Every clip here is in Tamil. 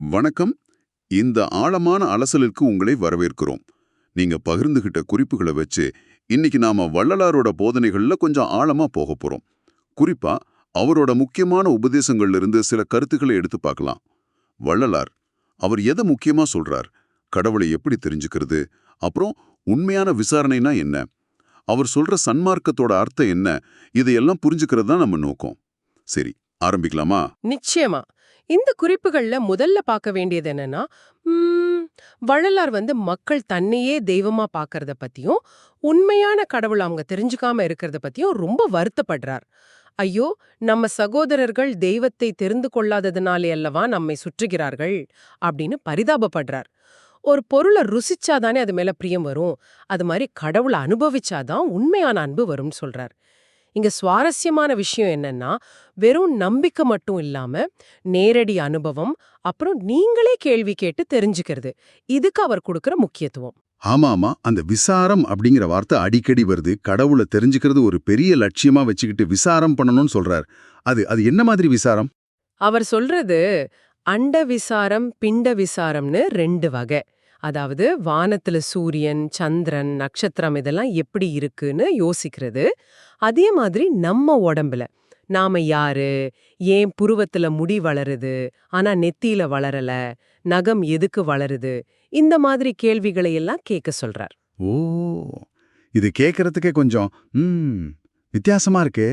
வணக்கம். இந்த ஆழமான அலசலுக்கு உங்களை வரவேற்கிறோம். நீங்க பகிர்ந்துகிட்ட குறிப்புகளை வச்சு இன்னைக்கு நாம வள்ளலாரோட போதனைகள்ல கொஞ்சம் ஆழமா போக போறோம். குறிப்பா அவரோட முக்கியமான உபதேசங்கள்ல இருந்து சில கருத்துக்களை எடுத்து பார்க்கலாம். வள்ளலார் அவர் எதை முக்கியமா சொல்றார்? கடவுளை எப்படி தெரிஞ்சுக்கிறது? அப்புறம் உண்மையான விசாரணைனா என்ன? அவர் சொல்ற சன்மார்க்கத்தோட அர்த்தம் என்ன? இதையெல்லாம் புரிஞ்சுக்கிறது தான் நம்ம நோக்கம். சரி ஆரம்பிக்கலாமா? நிச்சயமா. இந்த குறிப்புகள்ல முதல்ல பார்க்க வேண்டியது என்னன்னா வள்ளலார் வந்து மக்கள் தன்னையே தெய்வமா பார்க்கறத பத்தியும் உண்மையான கடவுள் அவங்க தெரிஞ்சுக்காம இருக்கிறத பத்தியும் ரொம்ப வருத்தப்படுறார். ஐயோ நம்ம சகோதரர்கள் தெய்வத்தை தெரிந்து கொள்ளாததுனாலே அல்லவா நம்மை சுற்றுகிறார்கள் அப்படின்னு பரிதாபப்படுறார். ஒரு பொருளை ருசிச்சாதானே அது மேல பிரியம் வரும். அது மாதிரி கடவுளை அனுபவிச்சாதான் உண்மையான அன்பு வரும்னு சொல்றார். இங்க சுவாரஸ்யமான விஷயம் என்னன்னா வெறும் நம்பிக்கை மட்டும் இல்லாம நேரடி அனுபவம் அப்புறம் நீங்களே கேள்வி கேட்டு தெரிஞ்சுக்கிறது. இதுக்கு அவர் கொடுக்கிற முக்கியத்துவம். ஆமா ஆமா அந்த விசாரம் அப்படிங்கிற வார்த்தை அடிக்கடி வருது. கடவுளை தெரிஞ்சுக்கிறது ஒரு பெரிய லட்சியமா வச்சுக்கிட்டு விசாரம் பண்ணணும்னு சொல்றார். அது அது என்ன மாதிரி விசாரம்? அவர் சொல்றது அண்ட விசாரம் பிண்ட விசாரம்னு ரெண்டு வகை. அதாவது வானத்துல சூரியன் சந்திரன் நட்சத்திரம் இதெல்லாம் எப்படி இருக்குன்னு யோசிக்கிறது. அதே மாதிரி நம்ம உடம்புல. நாம யாரு? ஏன் புருவத்துல முடி வளருது? ஆனா நெத்தியில வளரல? நகம் எதுக்கு வளருது? இந்த மாதிரி கேள்விகளை எல்லாம் கேட்க சொல்றார். ஓ இது கேட்கறதுக்கே கொஞ்சம் ம் வித்தியாசமா இருக்கே.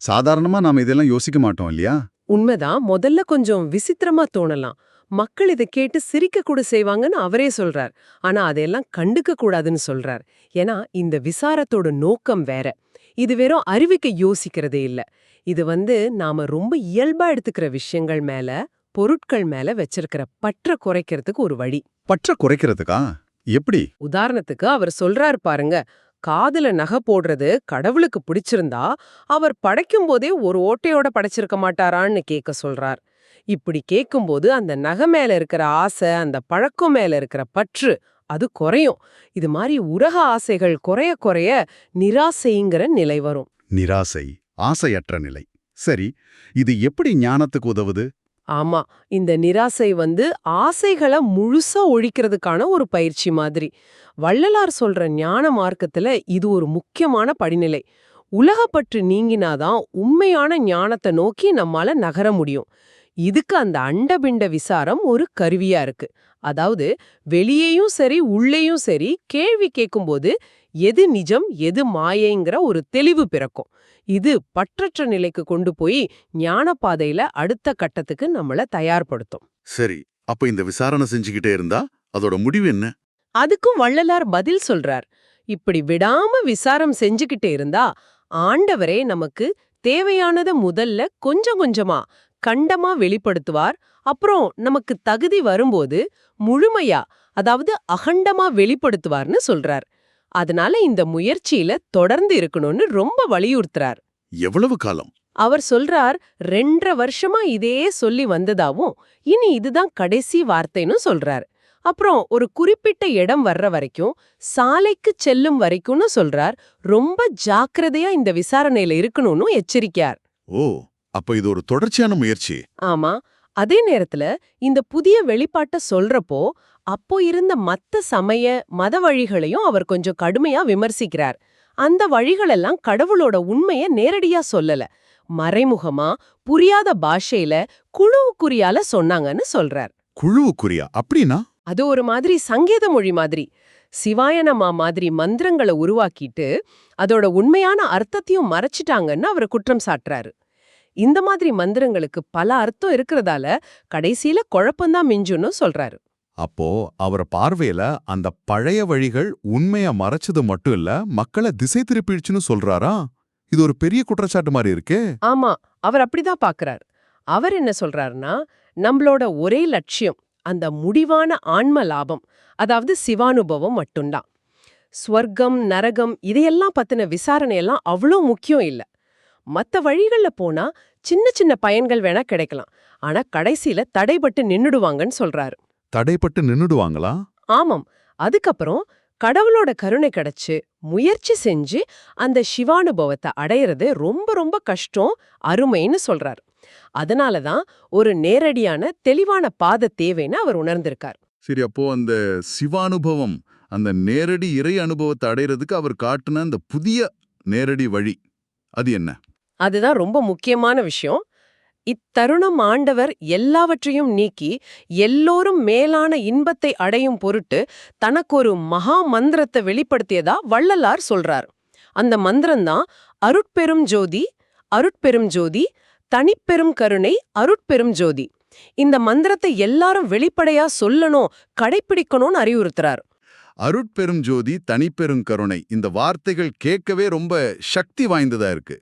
சாதாரணமா நாம இதெல்லாம் யோசிக்க மாட்டோம் இல்லையா? உண்மைதான். முதல்ல கொஞ்சம் விசித்திரமா தோணலாம். மக்கள் இதை கேட்டு சிரிக்க கூட செய்வாங்கன்னு அவரே சொல்றார். ஆனா அதையெல்லாம் கண்டுக்க கூடாதுன்னு சொல்றார். ஏன்னா இந்த விசாரத்தோட நோக்கம் வேற. இது வெறும் அறிவிக்க யோசிக்கிறதே இல்ல. இது வந்து நாம ரொம்ப இயல்பா எடுத்துக்கிற விஷயங்கள் மேல பொருட்கள் மேல வச்சிருக்கிற பற்ற குறைக்கிறதுக்கு ஒரு வழி. பற்ற குறைக்கிறதுக்கா? எப்படி? உதாரணத்துக்கு அவர் சொல்றார் பாருங்க காதுல நகை போடுறது கடவுளுக்கு பிடிச்சிருந்தா அவர் படைக்கும் போதே ஒரு ஓட்டையோட படைச்சிருக்க மாட்டாரான்னு கேட்க சொல்றார். இப்படி கேட்கும்போது அந்த நகை மேல இருக்கிற ஆசை அந்த பழக்கம் மேல இருக்கிற பற்று அது குறையும். இது மாதிரி உலக ஆசைகள் குறைய குறைய நிராசைங்கிற நிலை வரும். நிராசை ஆசையற்ற நிலை. சரி இது எப்படி ஞானத்துக்கு உதவுது? ஆமா இந்த நிராசை வந்து ஆசைகளை முழுசா ஒழிக்கிறதுக்கான ஒரு பயிற்சி மாதிரி. வள்ளலார் சொல்ற ஞான மார்க்கத்துல இது ஒரு முக்கியமான படிநிலை. உலகப்பற்று நீங்கினாதான் உண்மையான ஞானத்தை நோக்கி நம்மால நகர முடியும். இதுக்கு அந்த அண்டபிண்ட விசாரம் ஒரு கருவியா இருக்கு. அதாவது வெளியேயும் சரி உள்ளேயும் சரி கேள்வி கேட்கும்போது எது நிஜம் எது மாயைங்கிற ஒரு தெளிவு பிறக்கும். இது பற்றற்ற நிலைக்கு கொண்டு போய் ஞான பாதையில அடுத்த கட்டத்துக்கு நம்மள தயார்படுத்தும். சரி அப்ப இந்த விசாரணை செஞ்சுக்கிட்டே இருந்தா அதோட முடிவு என்ன? அதுக்கும் வள்ளலார் பதில் சொல்றார். இப்படி விடாம விசாரம் செஞ்சுக்கிட்டே இருந்தா ஆண்டவரே நமக்கு தேவையானத முதல்ல கொஞ்சம் கொஞ்சமா கண்டமா வெளிப்படுத்துவார். அப்புறம் நமக்கு தகுதி வரும்போது முழுமையா அதாவது அகண்டமா வெளிப்படுத்துவார்னு சொல்றார். அதனால இந்த முயற்சியில தொடர்ந்து இருக்கணும்னு ரொம்ப வலியுறுத்துறார். எவ்வளவு காலம்? அவர் சொல்றார் ரெண்டரை வருஷமா இதே சொல்லி வந்ததாவும் இனி இதுதான் கடைசி வார்த்தைன்னு சொல்றார். அப்புறம் ஒரு குறிப்பிட்ட இடம் வர்ற வரைக்கும் சாலைக்கு செல்லும் வரைக்கும்னு சொல்றார். ரொம்ப ஜாக்கிரதையா இந்த விசாரணையில இருக்கணும்னு எச்சரிக்கார் ஓ! அப்ப இது ஒரு தொடர்ச்சியான முயற்சி. ஆமா. அதே நேரத்துல இந்த புதிய வெளிப்பாட்ட சொல்றப்போ அப்போ இருந்த மத்த சமய மத வழிகளையும் அவர் கொஞ்சம் கடுமையா விமர்சிக்கிறார். அந்த வழிகளெல்லாம் கடவுளோட உண்மைய நேரடியா சொல்லல. மறைமுகமா புரியாத பாஷையில குழுவுக்குறியால சொன்னாங்கன்னு சொல்றார். குழுவுக்குரியா அப்படின்னா? அது ஒரு மாதிரி சங்கேத மொழி மாதிரி. சிவாயனமா மாதிரி மந்திரங்களை உருவாக்கிட்டு அதோட உண்மையான அர்த்தத்தையும் மறைச்சிட்டாங்கன்னு அவர் குற்றம் சாட்டுறாரு. இந்த மாதிரி மந்திரங்களுக்கு பல அர்த்தம் இருக்கிறதால கடைசியில குழப்பம்தான் மிஞ்சுன்னு சொல்றாரு. அப்போ அவர் பார்வையில அந்த பழைய வழிகள் உண்மைய மறைச்சது மட்டும் இல்ல மக்களை திசை திருப்பிடுச்சுன்னு சொல்றாரா? இது ஒரு பெரிய குற்றச்சாட்டு மாதிரி இருக்கே. ஆமா அவர் அப்படிதான் பாக்குறார். அவர் என்ன சொல்றாருன்னா நம்மளோட ஒரே லட்சியம் அந்த முடிவான ஆன்ம லாபம் அதாவது சிவானுபவம் மட்டும்தான். ஸ்வர்க்கம் நரகம் இதையெல்லாம் பத்தின விசாரணை எல்லாம் அவ்வளோ முக்கியம் இல்ல. மத்த வழிகள்ல போனா சின்ன சின்ன பயன்கள் வேணா கிடைக்கலாம். ஆனா கடைசியில தடைபட்டு நின்னுடுவாங்கன்னு சொல்றாரு. தடைப்பட்டு நின்னுடுவாங்களா? ஆமாம். அதுக்கப்புறம் கடவுளோட கருணை கிடைச்சு முயற்சி செஞ்சு அந்த சிவானுபவத்தை அடையிறது ரொம்ப ரொம்ப கஷ்டம் அருமைன்னு சொல்றார். அதனால தான் ஒரு நேரடியான தெளிவான பாத தேவைன்னு அவர் உணர்ந்திருக்கார். சரி அப்போ அந்த சிவானுபவம் அந்த நேரடி இறை அனுபவத்தை அடையிறதுக்கு அவர் காட்டுன அந்த புதிய நேரடி வழி அது என்ன? அதுதான் ரொம்ப முக்கியமான விஷயம். இத்தருணம் ஆண்டவர் எல்லாவற்றையும் நீக்கி எல்லோரும் மேலான இன்பத்தை அடையும் பொருட்டு தனக்கு ஒரு மகா மந்திரத்தை வெளிப்படுத்தியதா வள்ளலார் சொல்றார். அந்த மந்திரம்தான் அருட்பெரும் ஜோதி அருட்பெரும் ஜோதி தனிப்பெரும் கருணை அருட்பெரும் ஜோதி. இந்த மந்திரத்தை எல்லாரும் வெளிப்படையா சொல்லணும் கடைப்பிடிக்கணும்னு அறிவுறுத்துறார். அருட்பெரும் ஜோதி தனிப்பெரும் கருணை இந்த வார்த்தைகள் கேட்கவே ரொம்ப சக்தி வாய்ந்ததா இருக்கு.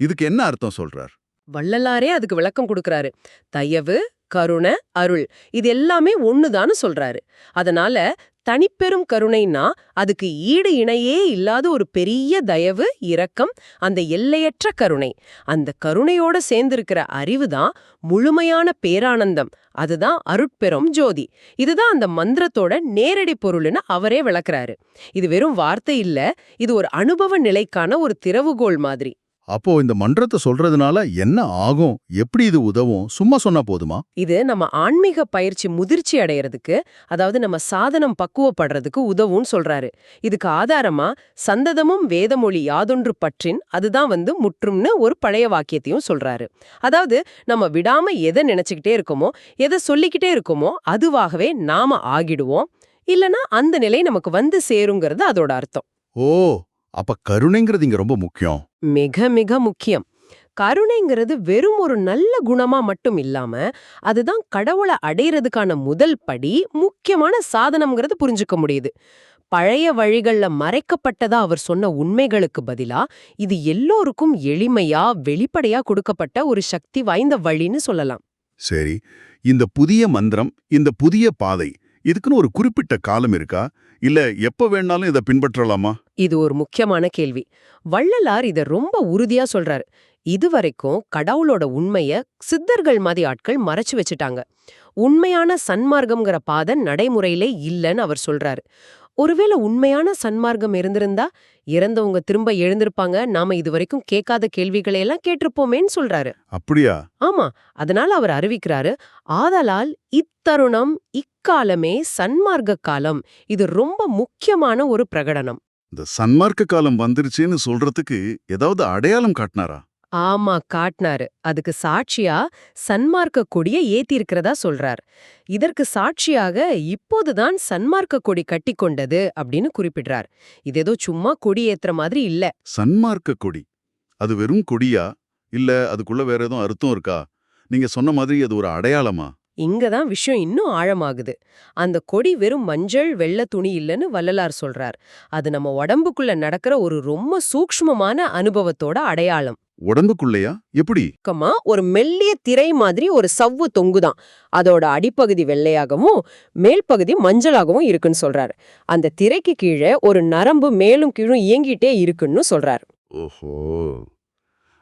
இதுக்கு என்ன அர்த்தம் சொல்றார்? வள்ளலாரே அதுக்கு விளக்கம் கொடுக்கறாரு. தயவு கருணை அருள் இது எல்லாமே ஒண்ணுதான்னு சொல்றாரு. அதனால தனிப்பெரும் கருணைனா அதுக்கு ஈடு இணையே இல்லாத ஒரு பெரிய தயவு இரக்கம் அந்த எல்லையற்ற கருணை. அந்த கருணையோட சேர்ந்திருக்கிற அறிவு தான் முழுமையான பேரானந்தம். அதுதான் அருட்பெரும் ஜோதி. இதுதான் அந்த மந்திரத்தோட நேரடி பொருள்னு அவரே விளக்குறாரு. இது வெறும் வார்த்தை இல்ல இது ஒரு அனுபவ நிலைக்கான ஒரு திறவுகோல் மாதிரி. அப்போ இந்த மன்றத்தை சொல்றதுனால என்ன ஆகும்? எப்படி இது உதவும்? சும்மா சொன்னா போதுமா? இது நம்ம ஆன்மீக பயிற்சி முதிர்ச்சி அடையறதுக்கு அதாவது நம்ம சாதனம் பக்குவப்படுறதுக்கு உதவும்னு சொல்றாரு. இதுக்கு ஆதாரமா சந்ததமும் வேதமொழி யாதொன்று பற்றின் அதுதான் வந்து முற்றும்னு ஒரு பழைய வாக்கியத்தையும் சொல்றாரு. அதாவது நம்ம விடாம எதை நினைச்சுக்கிட்டே இருக்கோமோ எதை சொல்லிக்கிட்டே இருக்கோமோ அதுவாகவே நாம ஆகிடுவோம். இல்லனா அந்த நிலை நமக்கு வந்து சேருங்கிறது அதோட அர்த்தம். ஓ அப்ப கருணைங்கிறது இங்க ரொம்ப முக்கியம். மிக மிக முக்கியம். கருணைங்கிறது வெறும் ஒரு நல்ல குணமா மட்டும் இல்லாம அதுதான் கடவுளை அடையிறதுக்கான முதல் படி முக்கியமான சாதனம்ங்கிறது புரிஞ்சுக்க முடியுது. பழைய வழிகள்ல மறைக்கப்பட்டதா அவர் சொன்ன உண்மைகளுக்கு பதிலா இது எல்லோருக்கும் எளிமையா வெளிப்படையா கொடுக்கப்பட்ட ஒரு சக்தி வாய்ந்த வழின்னு சொல்லலாம். சரி இந்த புதிய மந்திரம் இந்த புதிய பாதை இதுக்குன்னு ஒரு குறிப்பிட்ட காலம் இருக்கா? இல்ல எப்ப வேணாலும் இதை பின்பற்றலாமா? இது ஒரு முக்கியமான கேள்வி. வள்ளலார் இத ரொம்ப உறுதியா சொல்றாரு. இதுவரைக்கும் கடவுளோட உண்மைய சித்தர்கள் மாதிரி ஆட்கள் மறைச்சு வச்சுட்டாங்க. உண்மையான சன்மார்க்கம்ங்கிற பாதை நடைமுறையிலே இல்லைன்னு அவர் சொல்றாரு. ஒருவேளை உண்மையான சன்மார்க்கம் இருந்திருந்தா இறந்தவங்க திரும்ப எழுந்திருப்பாங்க நாம இதுவரைக்கும் கேட்காத கேள்விகளை எல்லாம் கேட்டிருப்போமேன்னு சொல்றாரு. அப்படியா? ஆமா அதனால அவர் அறிவிக்கிறாரு ஆதலால் இத்தருணம் இக்காலமே சன்மார்க்க காலம். இது ரொம்ப முக்கியமான ஒரு பிரகடனம். இந்த சன்மார்க்க காலம் வந்துருச்சுன்னு சொல்றதுக்கு ஏதாவது அடையாளம் காட்டினாரா? ஆமா காட்டினாரு அதுக்கு சாட்சியா சன்மார்க்க கொடிய ஏத்தியிருக்கிறதா சொல்றார். இதற்கு சாட்சியாக இப்போதுதான் சன்மார்க்க கொடி கட்டிக்கொண்டது அப்படின்னு குறிப்பிடுறார். இது ஏதோ சும்மா கொடி ஏத்துற மாதிரி இல்ல. சன்மார்க்க கொடி? அது வெறும் கொடியா? இல்ல அதுக்குள்ள வேற எதுவும் அர்த்தம் இருக்கா? நீங்க சொன்ன மாதிரி அது ஒரு அடையாளமா? இங்கதான் விஷயம் இன்னும் ஆழமாகுது. அந்த கொடி வெறும் மஞ்சள் வெள்ளை துணி இல்லைன்னு வள்ளலார் சொல்றார். அது நம்ம உடம்புக்குள்ள நடக்கிற ஒரு ரொம்ப சூக்ஷ்மமான அனுபவத்தோட அடையாளம். உடம்புக்குள்ளையா? எப்படி? பக்கமா ஒரு மெல்லிய திரை மாதிரி ஒரு சவ்வு தொங்குதான். அதோட அடிப்பகுதி வெள்ளையாகவும் மேல் பகுதி மஞ்சளாகவும் இருக்குன்னு சொல்றாரு. அந்த திரைக்கு கீழே ஒரு நரம்பு மேலும் கீழும் இயங்கிட்டே இருக்குன்னு சொல்றாரு. ஓஹோ.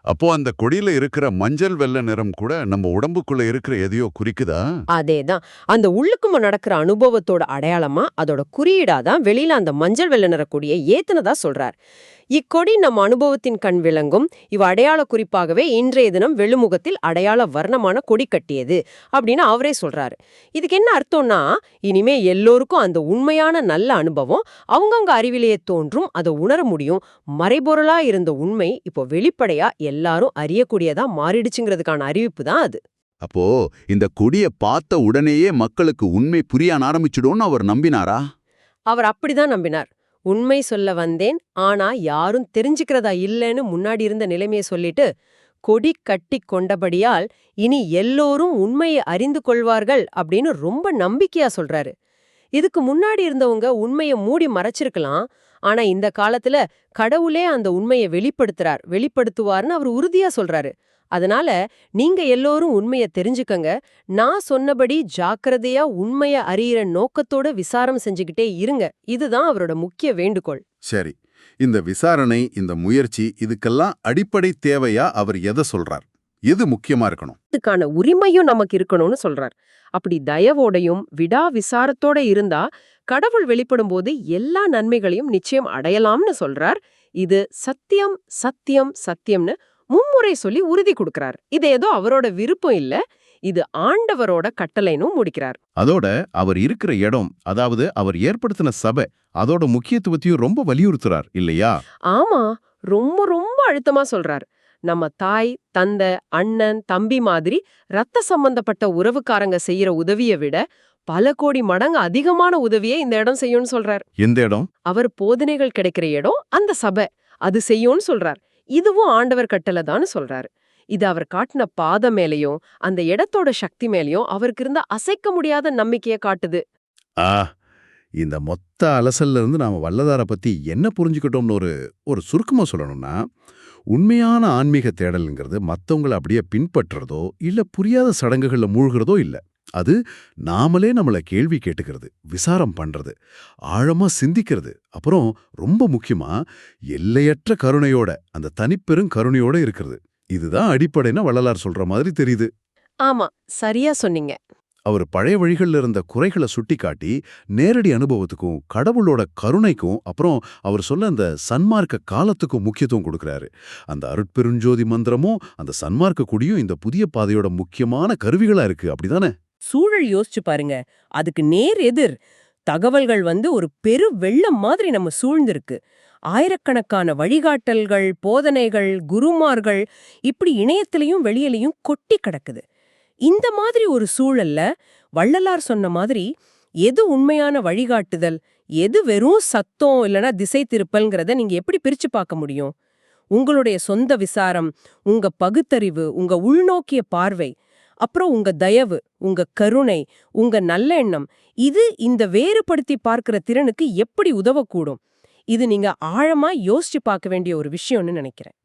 அப்போ அந்த கொடியில இருக்கிற மஞ்சள் வெள்ளை நிறம் கூட நம்ம உடம்புக்குள்ள இருக்கிற எதையோ குறிக்குதா? அதேதான். அந்த உள்ளுக்கும நடக்கிற அனுபவத்தோட அடையாளமா அதோட குறியீடாதான் வெளியில அந்த மஞ்சள் வெள்ளை நிற கொடியை ஏத்துனதா சொல்றார். இக்கொடி நம் அனுபவத்தின் கண் விளங்கும். இவ் அடையாள குறிப்பாகவே இன்றைய தினம் வெள்ளுமுகத்தில் அடையாள வர்ணமான கொடி கட்டியது அப்படின்னு அவரே சொல்றாரு. இதுக்கு என்ன அர்த்தம்னா இனிமே எல்லோருக்கும் அந்த உண்மையான நல்ல அனுபவம் அவங்கவங்க அறிவிலேயே தோன்றும் அதை உணர முடியும். மறைபொருளா இருந்த உண்மை இப்போ வெளிப்படையா எல்லாரும் அறியக்கூடியதா மாறிடுச்சுங்கிறதுக்கான அறிவிப்பு தான் அது. அப்போ இந்த கொடிய பார்த்த உடனேயே மக்களுக்கு உண்மை புரிய ஆரம்பிச்சிடும்னு அவர் நம்பினாரா? அவர் அப்படிதான் நம்பினார். உண்மை சொல்ல வந்தேன் ஆனா யாரும் தெரிஞ்சுக்கிறதா இல்லைன்னு முன்னாடி இருந்த நிலைமையை சொல்லிட்டு கொடி கட்டி கொண்டபடியால் இனி எல்லோரும் உண்மையை அறிந்து கொள்வார்கள் அப்படின்னு ரொம்ப நம்பிக்கையா சொல்றாரு. இதுக்கு முன்னாடி இருந்தவங்க உண்மையை மூடி மறைச்சிருக்கலாம். ஆனா இந்த காலத்துல கடவுளே அந்த உண்மையை வெளிப்படுத்துறார் வெளிப்படுத்துவார்னு அவர் உறுதியா சொல்றாரு. அதனால நீங்க எல்லோரும் உண்மைய தெரிஞ்சுக்கங்க. நான் சொன்னபடி ஜாக்கிரதையா உண்மைய அறியிற நோக்கத்தோட விசாரம் செஞ்சுக்கிட்டே இருங்க. இதுதான் அவரோட முக்கிய வேண்டுகோள். சரி. இந்த விசாரணை இந்த முயற்சி இதுக்கெல்லாம் அடிப்படை தேவையா அவர் எதை சொல்றார்? எது முக்கியமா இருக்கணும்? இதுக்கான உரிமையும் நமக்கு இருக்கணும்னு சொல்றார். அப்படி தயவோடையும் விடா விசாரத்தோட இருந்தா கடவுள் வெளிப்படும் போது எல்லா நன்மைகளையும் நிச்சயம் அடையலாம்னு சொல்றார். இது சத்தியம் சத்தியம் சத்தியம்னு மும்முறை சொல்லி உறுதி கொடுக்கறார். இது ஏதோ அவரோட விருப்பம் இல்ல. இது ஆண்டவரோட கட்டளைனும் முடிக்கிறார். அதோட அவர் இருக்கிற இடம் அதாவது அவர் ஏற்படுத்தின சபை அதோட முக்கியத்துவத்தையும் ரொம்ப வலியுறுத்துறார் இல்லையா? ஆமா. ரொம்ப ரொம்ப அழுத்தமா சொல்றார். நம்ம தாய் தந்தை அண்ணன் தம்பி மாதிரி ரத்த சம்பந்தப்பட்ட உறவுக்காரங்க செய்யற உதவியை விட பல கோடி மடங்கு அதிகமான உதவியை இந்த இடம் செய்யும்னு சொல்றார். எந்த இடம்? அவர் போதனைகள் கிடைக்கிற இடம் அந்த சபை. அது செய்யும்னு சொல்றார். இதுவும் ஆண்டவர் கட்டளை தான் சொல்றாரு. இது அவர் காட்டின பாத மேலயும் அந்த இடத்தோட சக்தி மேலயும் அவருக்கு இருந்த அசைக்க முடியாத நம்பிக்கைய காட்டுது. ஆ இந்த மொத்த அலசல்ல இருந்து நாம வல்லதார பத்தி என்ன புரிஞ்சுக்கிட்டோம்னு ஒரு ஒரு சுருக்கமா சொல்லணும்னா உண்மையான ஆன்மீக தேடலுங்கிறது மத்தவங்கள அப்படியே பின்பற்றுறதோ இல்ல புரியாத சடங்குகள்ல மூழ்கிறதோ இல்ல. அது நாமளே நம்மள கேள்வி கேட்டுக்கிறது விசாரம் பண்றது ஆழமா சிந்திக்கிறது. அப்புறம் ரொம்ப முக்கியமா எல்லையற்ற கருணையோட அந்த தனிப்பெரும் கருணையோட இருக்கிறது. இதுதான் அடிப்படைன்னு வள்ளலார் சொல்ற மாதிரி தெரியுது. ஆமா சரியா சொன்னீங்க. அவர் பழைய வழிகள்ல இருந்த குறைகளை சுட்டிக்காட்டி நேரடி அனுபவத்துக்கும் கடவுளோட கருணைக்கும் அப்புறம் அவர் சொல்ல அந்த சன்மார்க்க காலத்துக்கும் முக்கியத்துவம் கொடுக்கறாரு. அந்த அருட்பெருஞ்சோதி மந்திரமும் அந்த சன்மார்க்க குடியும் இந்த புதிய பாதையோட முக்கியமான கருவிகளா இருக்கு. அப்படிதானே? சூழல் யோசிச்சு பாருங்க. அதுக்கு நேர் எதிர். தகவல்கள் வந்து ஒரு பெரு வெள்ளம் மாதிரி நம்ம சூழ்ந்திருக்கு. ஆயிரக்கணக்கான வழிகாட்டல்கள் போதனைகள் குருமார்கள் இப்படி இணையத்திலையும் வெளியிலையும் கொட்டி கிடக்குது. இந்த மாதிரி ஒரு சூழல்ல வள்ளலார் சொன்ன மாதிரி எது உண்மையான வழிகாட்டுதல் எது வெறும் சத்தம் இல்லனா திசை திருப்பல்ங்கிறத நீங்க எப்படி பிரிச்சு பார்க்க முடியும்? உங்களுடைய சொந்த விசாரம் உங்க பகுத்தறிவு உங்க உள்நோக்கிய பார்வை அப்புறம் உங்க தயவு உங்க கருணை உங்க நல்ல எண்ணம் இது இந்த வேறுபடுத்தி பார்க்கிற திறனுக்கு எப்படி உதவக்கூடும்? இது நீங்க ஆழமா யோசிச்சு பார்க்க வேண்டிய ஒரு விஷயம்னு நினைக்கிறேன்.